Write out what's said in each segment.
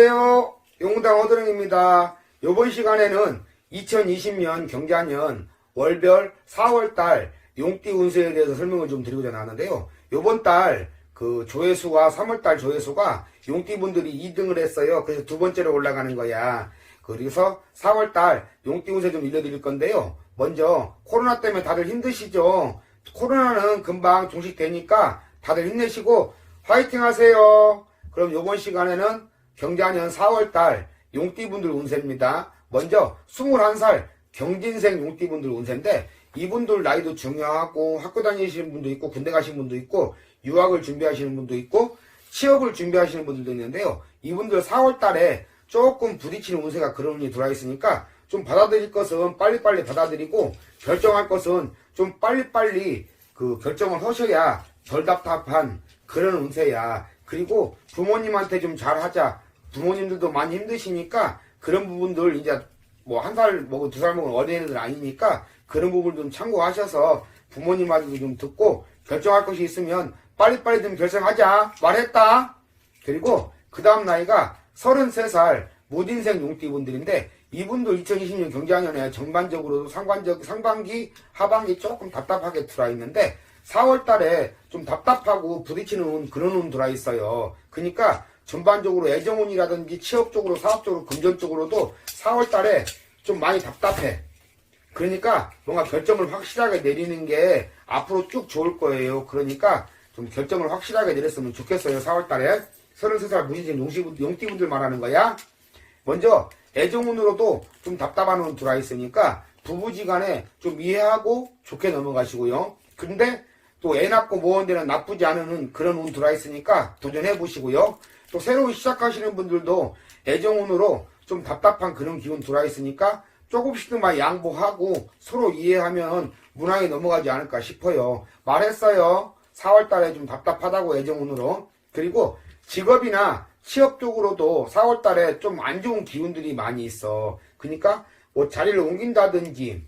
안녕하세요. 용당 어드릉입니다. 이번 시간에는 2020년 경자년 월별 4월달 용띠 운세에 대해서 설명을 좀 드리고자 나왔는데요. 이번 달 그 조회수가 3월달 조회수가 용띠분들이 2등을 했어요. 그래서 두 번째로 올라가는 거야. 그래서 4월달 용띠 운세 좀 알려드릴 건데요. 먼저 코로나 때문에 다들 힘드시죠? 코로나는 금방 종식되니까 다들 힘내시고 화이팅 하세요. 그럼 이번 시간에는 경자년 4월달 용띠분들 운세입니다. 먼저 21살 경진생 용띠분들 운세인데 이분들 나이도 중요하고 학교 다니시는 분도 있고 군대 가시는 분도 있고 유학을 준비하시는 분도 있고 취업을 준비하시는 분들도 있는데요. 이분들 4월달에 조금 부딪히는 운세가 그런 운이 들어와 있으니까 좀 받아들일 것은 빨리빨리 받아들이고 결정할 것은 좀 빨리빨리 그 결정을 하셔야 덜 답답한 그런 운세야. 그리고 부모님한테 좀 잘하자. 부모님들도 많이 힘드시니까 그런 부분들 이제 뭐 한 살 먹은 두살 먹은 어린애들 아니니까 그런 부분 좀 참고하셔서 부모님한테도 좀 듣고 결정할 것이 있으면 빨리빨리 좀 결정하자. 말했다. 그리고 그 다음 나이가 33살 무딘생 용띠분들인데 이분도 2020년 경자년에 전반적으로 상반적, 상반기, 하반기 조금 답답하게 들어와 있는데 4월 달에 좀 답답하고 부딪히는 그런 운 들어와 있어요. 그러니까 전반적으로 애정운이라든지 취업적으로, 사업적으로, 금전적으로도 4월 달에 좀 많이 답답해. 그러니까 뭔가 결정을 확실하게 내리는 게 앞으로 쭉 좋을 거예요. 그러니까 좀 결정을 확실하게 내렸으면 좋겠어요. 4월 달에. 33살 무신생 용띠분들 말하는 거야. 먼저 애정운으로도 좀 답답한 운 들어와 있으니까 부부지간에 좀 이해하고 좋게 넘어가시고요. 근데 또 애 낳고 모은 데는 나쁘지 않은 운, 그런 운 들어와 있으니까 도전해 보시고요. 또 새로 시작하시는 분들도 애정운으로 좀 답답한 그런 기운 들어와 있으니까 조금씩만 양보하고 서로 이해하면 무난히 넘어가지 않을까 싶어요. 말했어요. 4월 달에 좀 답답하다고 애정운으로. 그리고 직업이나 취업 쪽으로도 4월 달에 좀 안 좋은 기운들이 많이 있어. 그러니까 뭐 자리를 옮긴다든지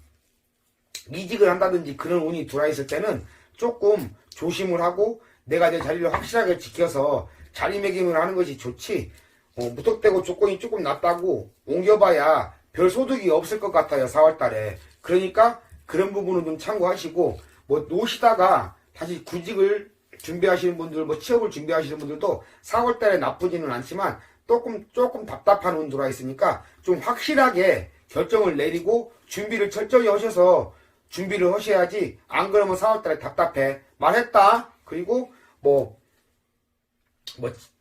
이직을 한다든지 그런 운이 들어와 있을 때는 조금 조심을 하고 내가 내 자리를 확실하게 지켜서 자리매김을 하는 것이 좋지. 어, 무턱대고 조건이 조금 낮다고 옮겨봐야 별 소득이 없을 것 같아요. 4월 달에. 그러니까 그런 부분은 좀 참고하시고 뭐 노시다가 다시 구직을 준비하시는 분들, 뭐 취업을 준비하시는 분들도 4월 달에 나쁘지는 않지만 조금 조금 답답한 운 들어와 있으니까 좀 확실하게 결정을 내리고 준비를 철저히 하셔서 준비를 하셔야지 안 그러면 4월 달에 답답해. 말했다. 그리고 뭐뭐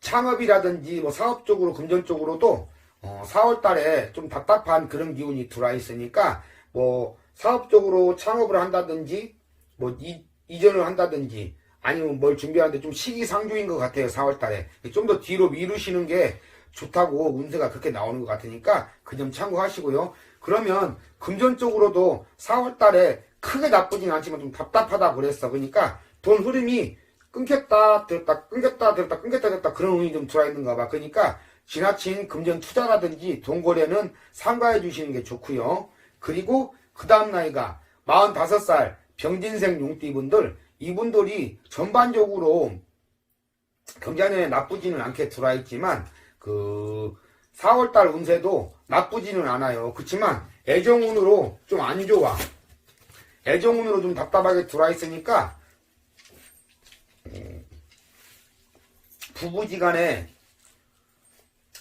창업이라든지 뭐 사업적으로 금전적으로도 어, 4월 달에 좀 답답한 그런 기운이 들어와 있으니까 뭐 사업적으로 창업을 한다든지 뭐 이, 이전을 한다든지 아니면 뭘 준비하는데 좀 시기상조인 것 같아요 4월 달에 좀 더 뒤로 미루시는 게 좋다고 운세가 그렇게 나오는 것 같으니까 그 점 참고하시고요 그러면 금전적으로도 4월 달에 크게 나쁘진 않지만 좀 답답하다 그랬어. 그러니까 돈 흐름이 끊겼다 들었다 끊겼다 들었다 끊겼다 들었다 그런 운이 좀 들어와 있는가 봐. 그러니까 지나친 금전 투자라든지 돈 거래는 삼가해 주시는 게 좋고요. 그리고 그 다음 나이가 45살 병진생 용띠분들 이분들이 전반적으로 경자년에 나쁘지는 않게 들어와 있지만 그 4월달 운세도 나쁘지는 않아요. 그렇지만 애정운으로 좀 안 좋아. 애정운으로 좀 답답하게 들어와 있으니까 음, 부부지간에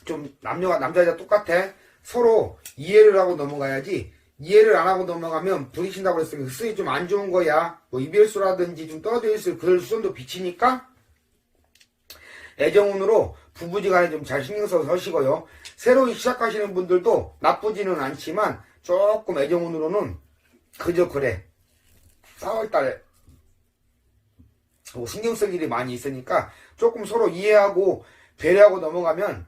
좀 남녀가 남자 여자 똑같아. 서로 이해를 하고 넘어가야지. 이해를 안 하고 넘어가면 부딪힌다고 그랬으면 그 수이 좀 안 좋은 거야. 뭐 이별수라든지 좀 떨어져 있을 그럴 수준도 비치니까 애정운으로 부부지간에 좀 잘 신경 써서 하시고요. 새로 시작하시는 분들도 나쁘지는 않지만 조금 애정운으로는 그저 그래. 4월달에 뭐 신경 쓸 일이 많이 있으니까 조금 서로 이해하고 배려하고 넘어가면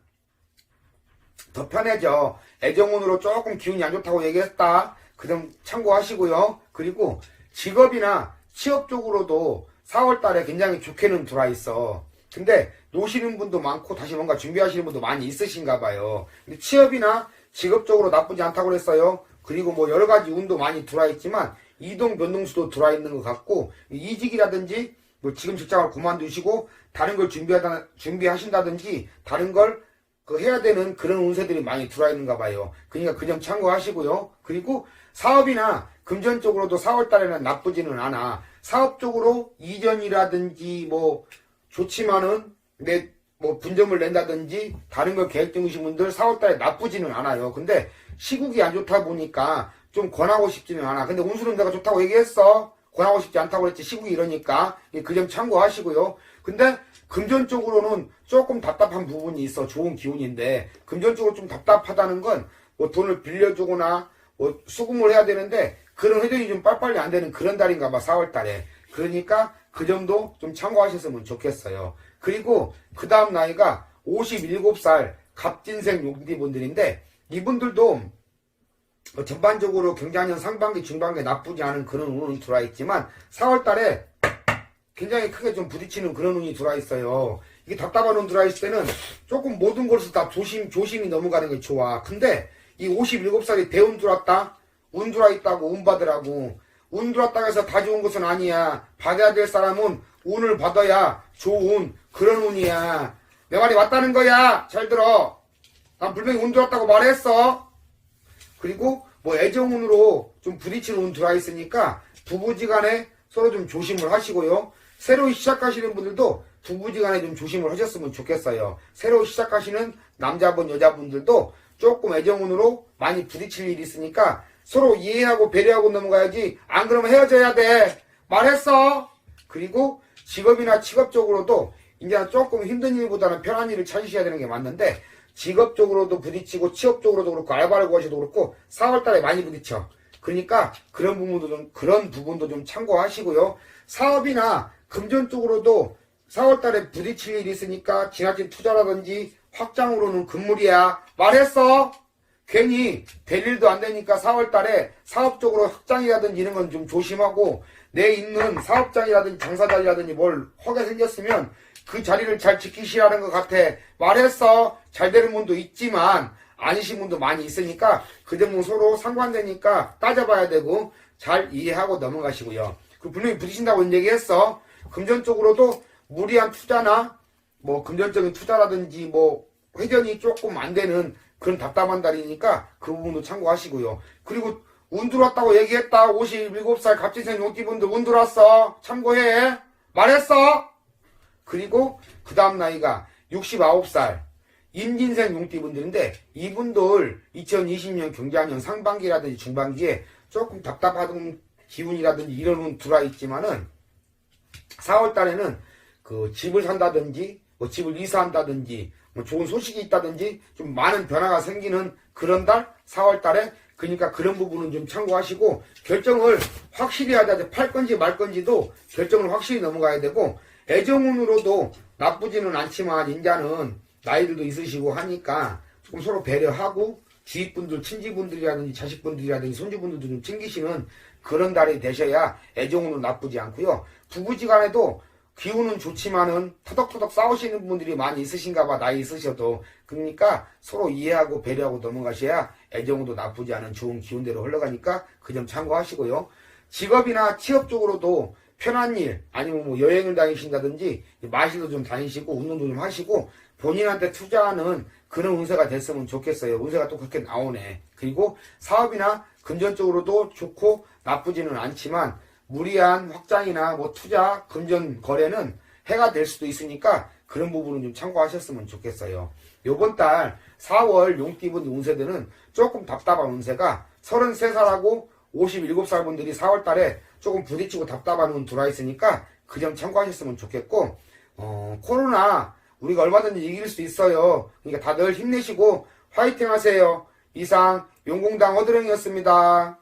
더 편해져. 애정운으로 조금 기운이 안 좋다고 얘기했다. 그 점 참고하시고요. 그리고 직업이나 취업 쪽으로도 4월 달에 굉장히 좋게는 들어와 있어. 근데 노시는 분도 많고 다시 뭔가 준비하시는 분도 많이 있으신가 봐요. 근데 취업이나 직업적으로 나쁘지 않다고 그랬어요. 그리고 뭐 여러 가지 운도 많이 들어와 있지만 이동 변동수도 들어와 있는 것 같고 이직이라든지 뭐 지금 직장을 그만두시고 다른 걸 준비하다 준비하신다든지 다른 걸 그 해야 되는 그런 운세들이 많이 들어와 있는가 봐요. 그러니까 그점 참고하시고요. 그리고 사업이나 금전 쪽으로도 4월 달에는 나쁘지는 않아. 사업적으로 이전이라든지 뭐 좋지만은 내뭐 분점을 낸다든지 다른 걸 계획 중이신 분들 4월 달에 나쁘지는 않아요. 근데 시국이 안 좋다 보니까 좀 권하고 싶지는 않아. 근데 운수는 내가 좋다고 얘기했어. 권하고 싶지 않다고 그랬지. 시국이 이러니까 그 점 참고하시고요. 근데 금전 쪽으로는 조금 답답한 부분이 있어. 좋은 기운인데 금전 쪽으로 좀 답답하다는 건 뭐 돈을 빌려주거나 뭐 수금을 해야 되는데 그런 회전이 좀 빨리빨리 안 되는 그런 달인가 봐. 4월 달에. 그러니까 그 점도 좀 참고하셨으면 좋겠어요. 그리고 그 다음 나이가 57살 갑진생 용띠분들인데 이분들도 뭐 전반적으로 경자년 상반기 중반기 나쁘지 않은 그런 운이 들어와 있지만 4월 달에 굉장히 크게 좀 부딪히는 그런 운이 들어와 있어요. 이게 답답한 운 들어와 있을 때는 조금 모든 것을 다 조심, 조심히 넘어가는 게 좋아. 근데 이 57살이 대운 들어왔다? 운 들어와 있다고 운 받으라고. 운 들어왔다고 해서 다 좋은 것은 아니야. 받아야 될 사람은 운을 받아야 좋은 그런 운이야. 내 말이 맞다는 거야. 잘 들어. 난 분명히 운 들어왔다고 말했어. 그리고 뭐 애정운으로 좀 부딪히는 운 들어와 있으니까 부부지간에 서로 좀 조심을 하시고요. 새로 시작하시는 분들도 부부지간에 좀 조심을 하셨으면 좋겠어요. 새로 시작하시는 남자분 여자분들도 조금 애정운으로 많이 부딪힐 일이 있으니까 서로 이해하고 배려하고 넘어가야지 안 그러면 헤어져야 돼 말했어 그리고 직업이나 직업적으로도 이제 조금 힘든 일보다는 편한 일을 찾으셔야 되는 게 맞는데 직업적으로도 부딪히고 취업적으로도 그렇고 알바를 구하셔도 그렇고 4월달에 많이 부딪혀. 그러니까 그런 부분도 좀 그런 부분도 좀 참고하시고요. 사업이나 금전 쪽으로도 4월달에 부딪힐 일이 있으니까 지나친 투자라든지 확장으로는 금물이야. 말했어? 괜히 될 일도 안 되니까 4월달에 사업적으로 확장이라든지 이런 건 좀 조심하고 내 있는 사업장이라든지 장사자리라든지 뭘 허게 생겼으면 그 자리를 잘 지키시라는 것 같아 말했어 잘 되는 분도 있지만 아니신 분도 많이 있으니까 그 점은 서로 상관되니까 따져봐야 되고 잘 이해하고 넘어가시고요 그 분명히 부딪힌다고 얘기했어 금전 쪽으로도 무리한 투자나 뭐 금전적인 투자라든지 뭐 회전이 조금 안 되는 그런 답답한 달이니까 그 부분도 참고하시고요. 그리고 운 들어왔다고 얘기했다. 57살 갑진생 용띠분들 운 들어왔어. 참고해. 말했어. 그리고 그 다음 나이가 69살. 임진생 용띠분들인데 이분들 2020년 경자년 상반기라든지 중반기에 조금 답답하던 기운이라든지 이런 운 들어와 있지만은 4월 달에는 그 집을 산다든지 뭐 집을 이사한다든지 뭐 좋은 소식이 있다든지 좀 많은 변화가 생기는 그런 달 4월 달에 그러니까 그런 부분은 좀 참고하시고 결정을 확실히 하자 팔 건지 말 건지도 결정을 확실히 넘어가야 되고 애정운으로도 나쁘지는 않지만 인자는 나이들도 있으시고 하니까 조금 서로 배려하고 지인분들 친지분들이라든지 자식분들이라든지 손주분들도 좀 챙기시는 그런 달이 되셔야 애정운은 나쁘지 않고요. 부부지간에도 기운은 좋지만은 터덕터덕 싸우시는 분들이 많이 있으신가 봐 나이 있으셔도. 그러니까 서로 이해하고 배려하고 넘어가셔야 애정도 나쁘지 않은 좋은 기운대로 흘러가니까 그 점 참고하시고요. 직업이나 취업 쪽으로도 편한 일 아니면 뭐 여행을 다니신다든지 마실도 좀 다니시고 운동도 좀 하시고 본인한테 투자하는 그런 운세가 됐으면 좋겠어요 운세가 또 그렇게 나오네 그리고 사업이나 금전 쪽으로도 좋고 나쁘지는 않지만 무리한 확장이나 뭐 투자, 금전 거래는 해가 될 수도 있으니까 그런 부분은 좀 참고하셨으면 좋겠어요. 요번 달 4월 용띠분 운세들은 조금 답답한 운세가 33살하고 57살 분들이 4월 달에 조금 부딪히고 답답한 운 들어와 있으니까 그 점 참고하셨으면 좋겠고 어, 코로나 우리가 얼마든지 이길 수 있어요. 그러니까 다들 힘내시고 화이팅 하세요. 이상 용공당 어드렁이었습니다.